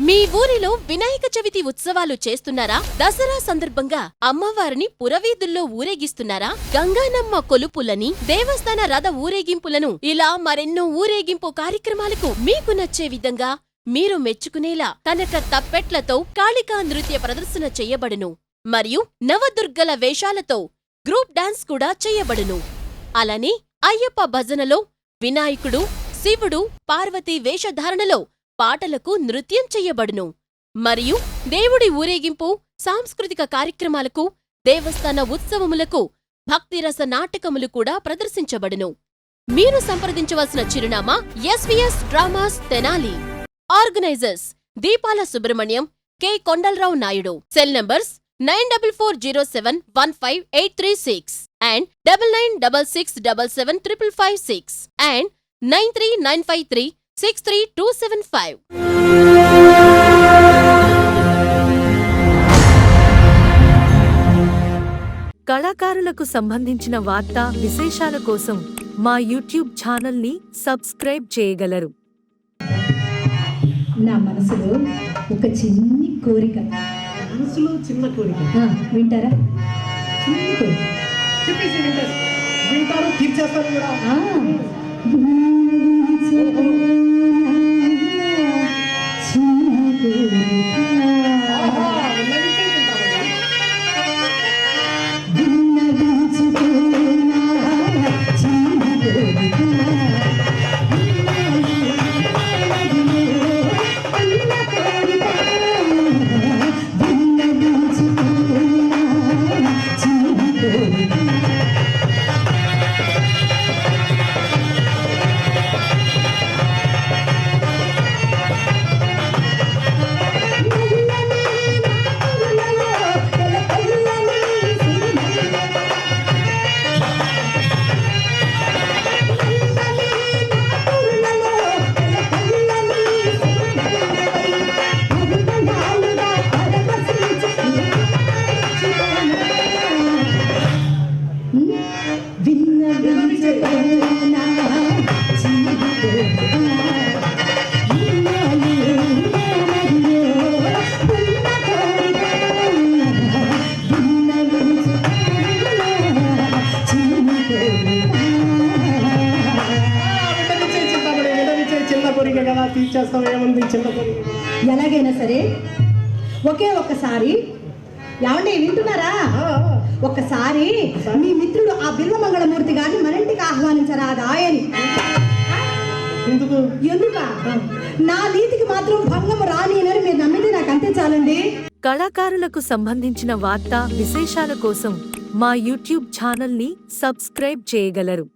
మీ ఊరిలో వినాయక చవితి ఉత్సవాలు చేస్తున్నారా? దసరా సందర్భంగా అమ్మవారిని పురవీధుల్లో ఊరేగిస్తున్నారా? గంగానమ్మ కొలుపులని దేవస్థాన రథ ఊరేగింపులను ఇలా మరెన్నో ఊరేగింపు కార్యక్రమాలకు మీకు నచ్చే విధంగా మీరు మెచ్చుకునేలా కనక తప్పెట్లతో కాళికా నృత్య ప్రదర్శన చేయబడును. మరియు నవదుర్గల వేషాలతో గ్రూప్ డాన్స్ కూడా చేయబడును. అలానే అయ్యప్ప భజనలో వినాయకుడు శివుడు పార్వతీ వేషధారణలో పాటలకు నృత్యం చెయ్యబడును మరియు దేవుడి ఊరేగింపు సాంస్కృతిక కార్యక్రమాలకు దేవస్థాన ఉత్సవములకు భక్తిరస నాటకములు కూడా ప్రదర్శించబడును. మీరు సంప్రదించవలసిన చిరునామా SVS dramas Tenali. Organizers Deepala Subrahmanyam K. Kondalarao Naidu. Cell numbers nine double four zero seven one five eight three six and double nine double six double seven triple five six and nine three nine five three six three two seven five. కళాకారులకు సంబంధించిన వార్తా విశేషాల కోసం మా YouTube ఛానల్ని subscribe చేయగలరు. నా మనసులో ఒక చిన్ని కోరిక. మనసులో చిన్న కోరిక. వింటారా? చిన్ని కోరిక. చెప్పేసి వింటారు. వింటారు తీర్చేస్తారు కూడా. ఆ. ఎలాగైనా సరే ఒకే ఒక్కసారి ఏమండి వింటున్నారా? ఆ, ఒక్కసారి మీ మిత్రుడు ఆ బిల్వమంగళమూర్తి గారిని మరింటికి ఆహ్వానించరాదా. అని ఎందుకు? ఎందుక? నా నీతికి మాత్రం భంగం రానియనని మీరు నమ్మితే నాకు అంతే చాలండి. కళాకారులకు సంబంధించిన వార్తా విశేషాల కోసం మా యూట్యూబ్ ఛానల్ని సబ్స్క్రైబ్ చేయగలరు.